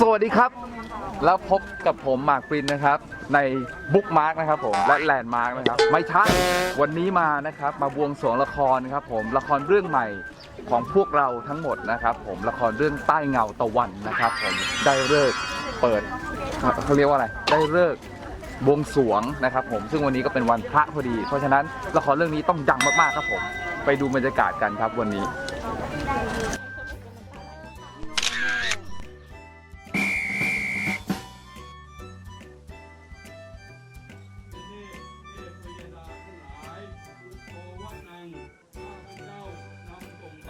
สวัสดีครับ แล้วพบกับผมหมากปรินนะครับ ในบุ๊กมาร์กนะครับผมและแลนด์มาร์กนะครับ ไม่ใช่วันนี้มานะครับ มาบวงสรวงละครครับผมละครเรื่องใหม่ของพวกเราทั้งหมดนะครับ ผมละครเรื่องใต้เงาตะวันนะครับ ผมได้เลิกเปิดเขาเรียกว่าอะไร ได้เลิกบวงสรวงนะครับผมซึ่งวันนี้ก็เป็นวันพระพอดี เพราะฉะนั้นละครเรื่องนี้ต้องดังมากๆครับผม ไปดูบรรยากาศกันครับวันนี้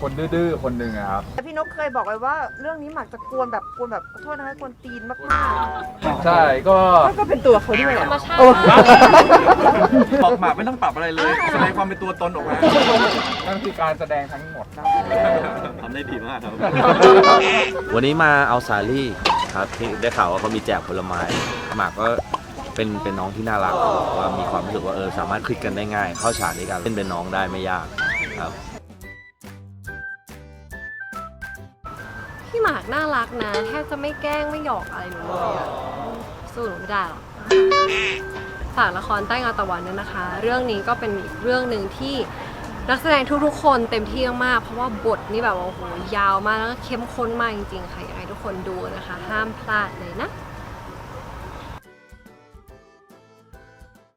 คนดื้อๆคนหนึ่งอะครับ แต่พี่นกเคยบอกไว้ว่าเรื่องนี้หมากจะกวนแบบกวนแบบขอโทษนะคะกวนตีนมากใช่ก็ๆก็เป็นตัวเขาด้วยอะบอกหมากไม่ต้องปรับอะไรเลยแสดงความเป็นตัวตนออกมานั่นคือการแสดงทั้งหมด ทำได้ดีมากครับ วันนี้มาเอาสาลี่ครับที่ได้ข่าวว่าเขามีแจกผลไม้หมากก็เป็นเป็นน้องที่น่ารักว่ามีความรู้สึกว่าเออสามารถคลิกกันได้ง่าย เข้าฉากด้วยกันเล่นเป็นน้องได้ไม่ยากครับ พี่หมากน่ารักนะแทบจะไม่แกล้งไม่หยอกอะไรหนูเลยอะสู้หนูไม่ได้หรอกฝากละครใต้เงาตะวันด้วยนะคะ เรื่องนี้ก็เป็นอีกเรื่องหนึ่งที่นักแสดงทุกๆ คนเต็มที่มากๆเพราะว่าบทนี่แบบว่าโอ้โหยาวมากแล้วก็เข้มข้นมากจริงๆค่ะอยากให้ทุกคนดูนะคะ ห้ามพลาดเลยนะ